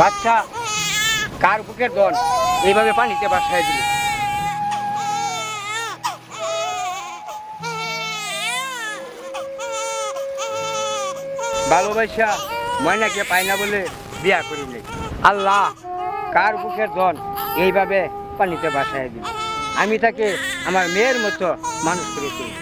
বাচ্চা, কার বুকের দন এইভাবে পানিতে বাসায় দিল ভালোবাসা ময়নাকে পায় না বলে বিয়া করিলে আল্লাহ, কার বুকের ধন এইভাবে পানিতে বাসায় দিল আমি তাকে আমার মেয়ের মতো মানুষ করে তুলি